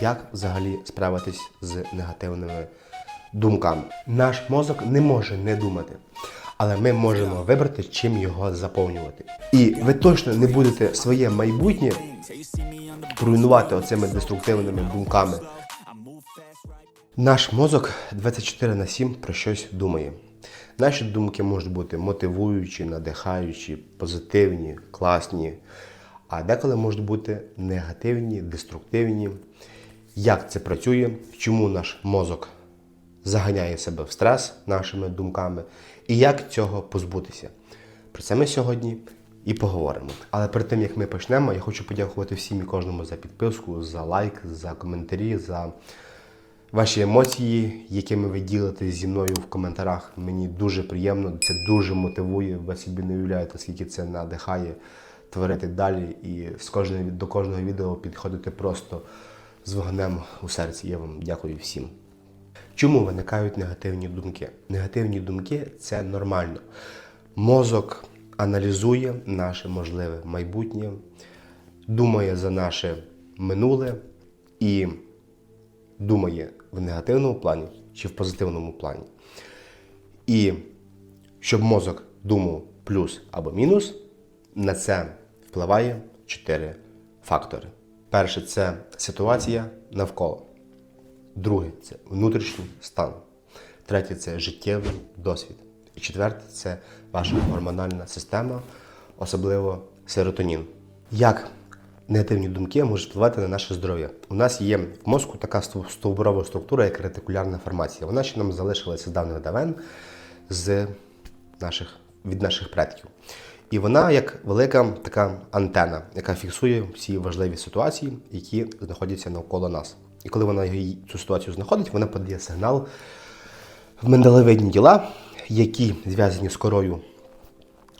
Як взагалі справитись з негативними думками? Наш мозок не може не думати, але ми можемо вибрати, чим його заповнювати. І ви точно не будете своє майбутнє руйнувати оцими деструктивними думками. Наш мозок 24 на 7 про щось думає. Наші думки можуть бути мотивуючі, надихаючі, позитивні, класні, а деколи можуть бути негативні, деструктивні. Як це працює, чому наш мозок заганяє себе в стрес нашими думками, і як цього позбутися. Про це ми сьогодні і поговоримо. Але перед тим як ми почнемо, я хочу подякувати всім і кожному за підписку, за лайк, за коментарі, за ваші емоції, якими ви ділитесь зі мною в коментарях. Мені дуже приємно, це дуже мотивує. Ви собі не уявляєте, скільки це надихає творити далі і з кожного, до кожного відео підходити просто з вогнем у серці. Я вам дякую всім. Чому виникають негативні думки? Негативні думки це нормально. Мозок аналізує наше можливе майбутнє, думає за наше минуле і думає в негативному плані чи в позитивному плані. І щоб мозок думав плюс або мінус, на це впливає чотири фактори. Перше це ситуація навколо. Друге це внутрішній стан. Третє це життєвий досвід. І четверте це ваша гормональна система, особливо серотонін. Як негативні думки можуть впливати на наше здоров'я? У нас є в мозку така стов- стовбурова структура, як ретикулярна формація. Вона ще нам залишилася з давних давен з наших, від наших предків. І вона як велика така антена, яка фіксує всі важливі ситуації, які знаходяться навколо нас. І коли вона цю ситуацію знаходить, вона подає сигнал в миндалевидні діла, які зв'язані з корою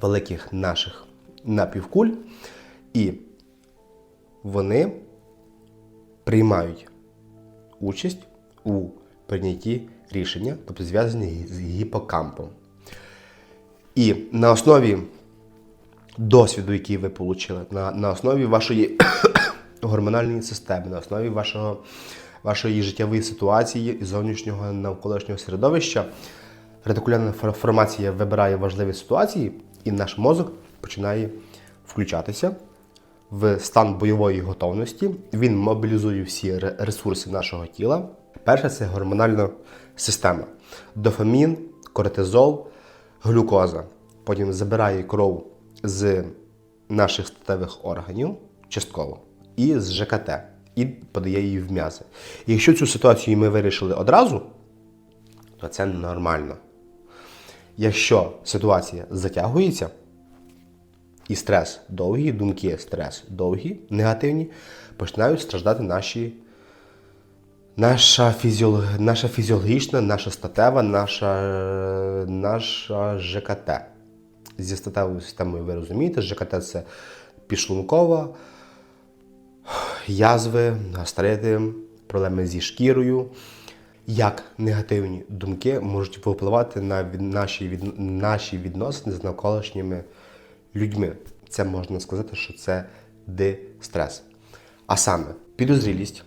великих наших напівкуль, і вони приймають участь у прийнятті рішення, тобто зв'язані з гіпокампом. І на основі досвіду, який ви отримали, на, на основі вашої гормональної системи, на основі вашого, вашої життєвої ситуації і зовнішнього навколишнього середовища, ретикулярна формація вибирає важливі ситуації, і наш мозок починає включатися в стан бойової готовності. Він мобілізує всі ресурси нашого тіла. Перше це гормональна система: дофамін, кортизол, глюкоза. Потім забирає кров з наших статевих органів частково і з ЖКТ, і подає її в м'язи. Якщо цю ситуацію ми вирішили одразу, то це нормально. Якщо ситуація затягується, і стрес довгий, думки стрес довгі, негативні, починають страждати наші, наша, фізіолог, наша фізіологічна, наша статева, наша, наша ЖКТ. Зі статевою системою ви розумієте, ЖКТ це підшлункова, язви, гастрити, проблеми зі шкірою. Як негативні думки можуть впливати на наші, від, наші відносини з навколишніми людьми. Це можна сказати, що це дистрес. А саме підозрілість,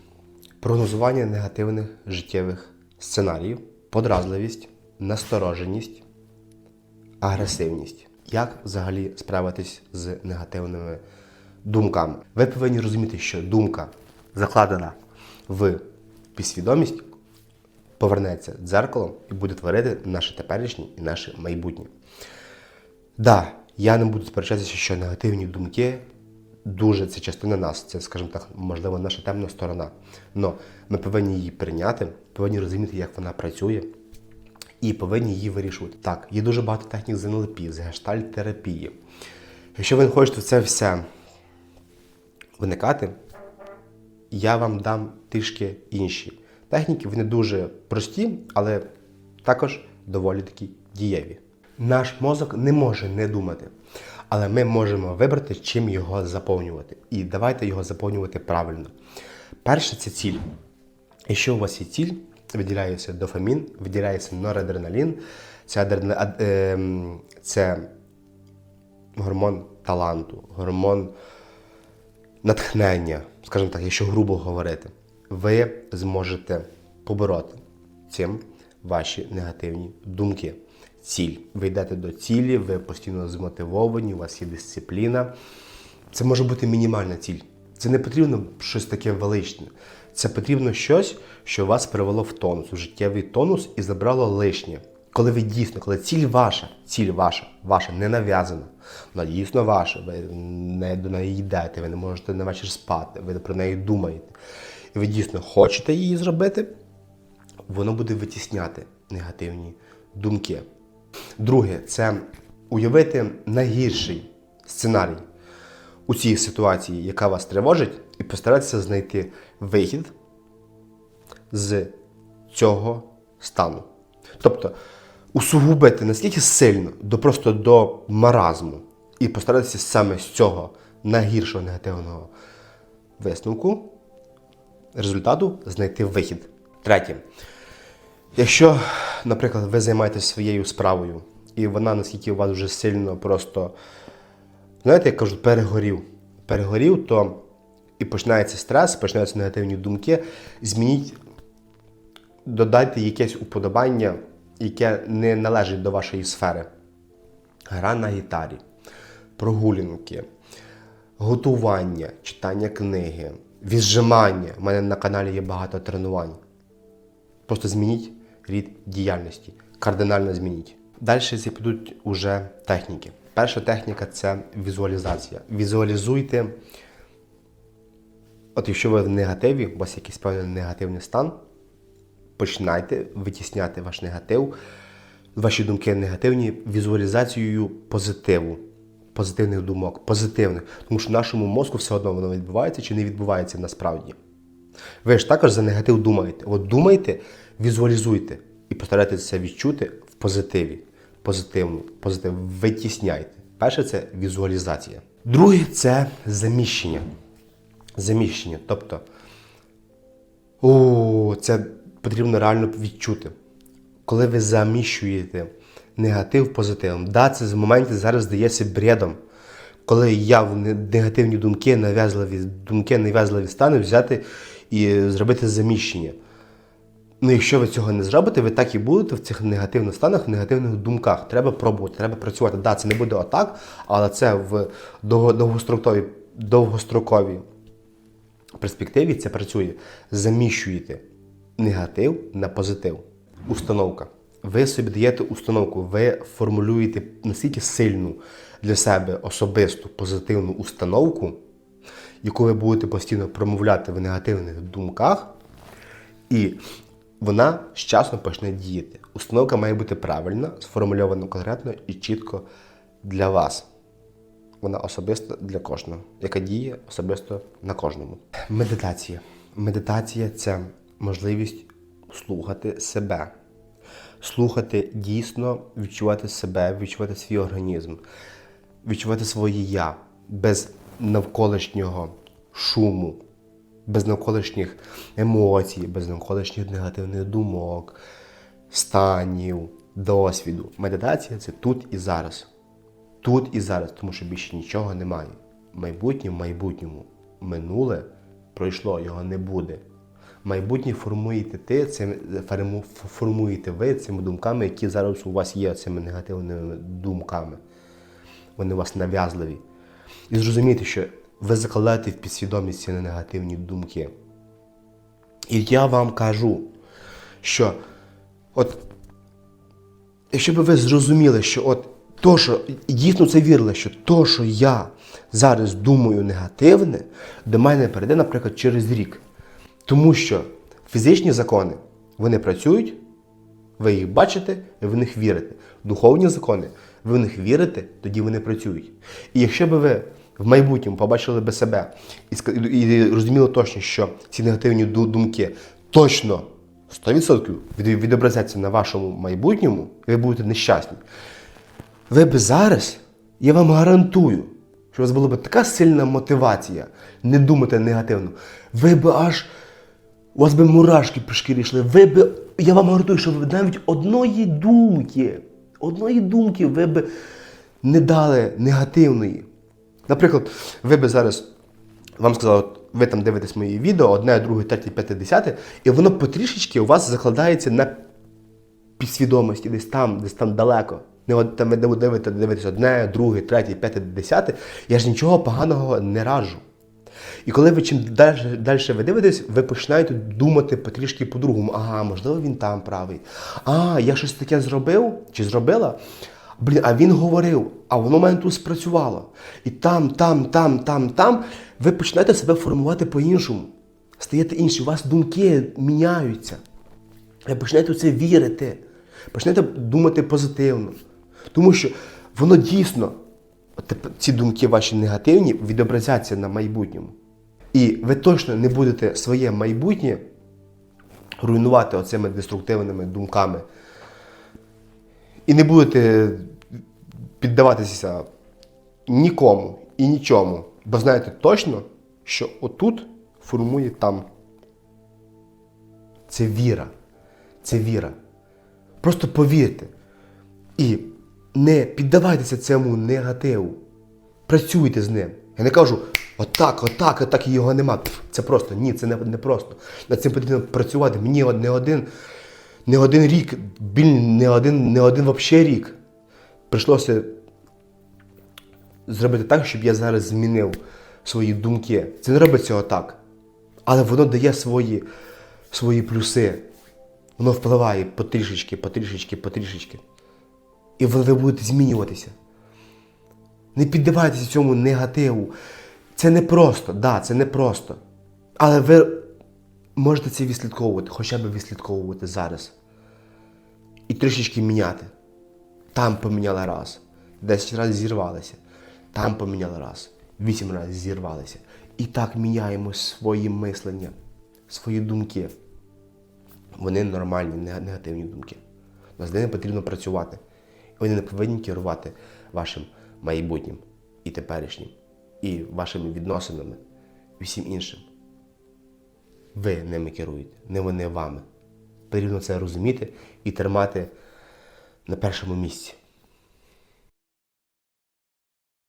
прогнозування негативних життєвих сценаріїв, подразливість, настороженість, агресивність. Як взагалі справитись з негативними думками? Ви повинні розуміти, що думка закладена в підсвідомість, повернеться дзеркалом і буде творити наше теперішнє і наше майбутнє. Да, я не буду сперечатися, що негативні думки дуже це частина нас. Це, скажімо так, можливо, наша темна сторона. Но ми повинні її прийняти, повинні розуміти, як вона працює, і повинні її вирішувати. Так, є дуже багато технік з НЛП, з гештальт-терапії. Якщо ви не хочете в це все виникати, я вам дам трішки інші техніки. Вони дуже прості, але також доволі такі дієві. Наш мозок не може не думати, але ми можемо вибрати, чим його заповнювати. І давайте його заповнювати правильно. Перше це ціль. Якщо у вас є ціль, виділяється дофамін, виділяється норадреналін, це, адрена- ад- ем, це гормон таланту, гормон натхнення, скажімо так, якщо грубо говорити. ви зможете побороти цим ваші негативні думки. Ціль. Ви йдете до цілі, ви постійно змотивовані, у вас є дисципліна. Це може бути мінімальна ціль. Це не потрібно щось таке величне. Це потрібно щось, що вас привело в тонус, в життєвий тонус і забрало лишнє. Коли ви дійсно, коли ціль ваша, ціль ваша, ваша не нав'язана, вона дійсно ваша, ви не до неї йдете, ви не можете на вечір спати, ви про неї думаєте. І ви дійсно хочете її зробити, воно буде витісняти негативні думки. Друге, це уявити найгірший сценарій у цій ситуації, яка вас тривожить, і постаратися знайти вихід з цього стану. Тобто усугубити настільки сильно до просто до маразму і постаратися саме з цього найгіршого негативного висновку результату знайти вихід. Третє. Якщо, наприклад, ви займаєтесь своєю справою, і вона наскільки у вас вже сильно просто, знаєте, як кажуть, перегорів. Перегорів, то і починається стрес, починаються негативні думки. Змініть, додайте якесь уподобання, яке не належить до вашої сфери. Гра на гітарі, прогулянки, готування, читання книги, віджимання. У мене на каналі є багато тренувань. Просто змініть рід діяльності. Кардинально змініть. Далі підуть уже техніки. Перша техніка це візуалізація. Візуалізуйте, от якщо ви в негативі, у вас якийсь певний негативний стан, починайте витісняти ваш негатив, ваші думки негативні візуалізацією позитиву, позитивних думок, позитивних. Тому що нашому мозку все одно воно відбувається чи не відбувається насправді. Ви ж також за негатив думаєте. От думайте, візуалізуйте і постарайтеся це відчути в позитиві. Позитивно, позитив, витісняйте. Перше це візуалізація. Друге це заміщення. Заміщення. Тобто, о, це потрібно реально відчути. Коли ви заміщуєте негатив позитивом, да, це з моментів зараз здається бредом. Коли я в негативні думки, нав'язливі думки, нав'язливі стани взяти і зробити заміщення. Ну, якщо ви цього не зробите, ви так і будете в цих негативних станах, в негативних думках. Треба пробувати, треба працювати. Да, це не буде отак, але це в довго- довгостроковій, довгостроковій перспективі це працює. Заміщуєте негатив на позитив. Установка. Ви собі даєте установку, ви формулюєте настільки сильну для себе особисту позитивну установку, яку ви будете постійно промовляти в негативних думках, і вона з часом почне діяти. Установка має бути правильна, сформульована конкретно і чітко для вас. Вона особисто для кожного, яка діє особисто на кожному. Медитація. Медитація це можливість слухати себе. Слухати дійсно, відчувати себе, відчувати свій організм, відчувати своє я без навколишнього шуму, без навколишніх емоцій, без навколишніх негативних думок, станів, досвіду. Медитація це тут і зараз. Тут і зараз, тому що більше нічого немає. Майбутнє в майбутньому. Минуле пройшло, його не буде. Майбутнє формуєте ти, цим формуєте ви цими думками, які зараз у вас є, цими негативними думками. Вони у вас нав'язливі. І зрозумійте, що ви закладаєте в підсвідомість ці негативні думки. І я вам кажу, що от якщо б ви зрозуміли, що от то, що дійсно це вірили, що то, що я зараз думаю негативне, до мене перейде, наприклад, через рік. Тому що фізичні закони вони працюють, ви їх бачите, і в них вірите. Духовні закони, ви в них вірите, тоді вони працюють. І якщо б ви в майбутньому побачили би себе і, розуміли точно, що ці негативні думки точно 100% від- відобразяться на вашому майбутньому, і ви будете нещасні. Ви б зараз, я вам гарантую, що у вас була б така сильна мотивація не думати негативно. Ви б аж у вас би мурашки по шкірі йшли. Ви б, я вам гарантую, що ви навіть одної думки, одної думки ви б не дали негативної. Наприклад, ви б зараз вам сказали, от, ви там дивитесь мої відео, одне, друге, третє, п'яте, десяте, і воно потрішечки у вас закладається на підсвідомості, десь там, десь там далеко. Не там ви дивитесь, дивитесь одне, друге, третє, п'яте, десяте. Я ж нічого поганого не раджу. І коли ви чим далі, далі ви дивитесь, ви починаєте думати потрішки по-другому. Ага, можливо, він там правий. А, я щось таке зробив чи зробила. Блін, а він говорив, а воно в мене тут спрацювало. І там, там, там, там, там. Ви починаєте себе формувати по-іншому. Стаєте інші, у вас думки міняються. Ви починаєте в це вірити. Починаєте думати позитивно. Тому що воно дійсно, ці думки ваші негативні, відобразяться на майбутньому. І ви точно не будете своє майбутнє руйнувати оцими деструктивними думками. І не будете піддаватися нікому і нічому. Бо знаєте точно, що отут формує там. Це віра. Це віра. Просто повірте. І не піддавайтеся цьому негативу. Працюйте з ним. Я не кажу, отак, отак, отак його нема. Це просто ні, це не, не просто. Над цим потрібно працювати. Мені не один, не один рік, біль, не один, не один вообще рік. Прийшлося зробити так, щоб я зараз змінив свої думки. Це не робиться отак. Але воно дає свої, свої плюси. Воно впливає потрішечки, потрішечки, потрішечки. І ви будете змінюватися. Не піддавайтеся цьому негативу. Це не просто, да, це не просто. Але ви можете це відслідковувати, хоча б відслідковувати зараз. І трішечки міняти. Там поміняли раз, 10 разів зірвалися. Там поміняли раз, 8 разів зірвалися. І так міняємо свої мислення, свої думки. Вони нормальні, негативні думки. Над ними потрібно працювати. Вони не повинні керувати вашим майбутнім і теперішнім, і вашими відносинами, і всім іншим. Ви ними керуєте, не вони вами. Потрібно це розуміти і тримати на першому місці.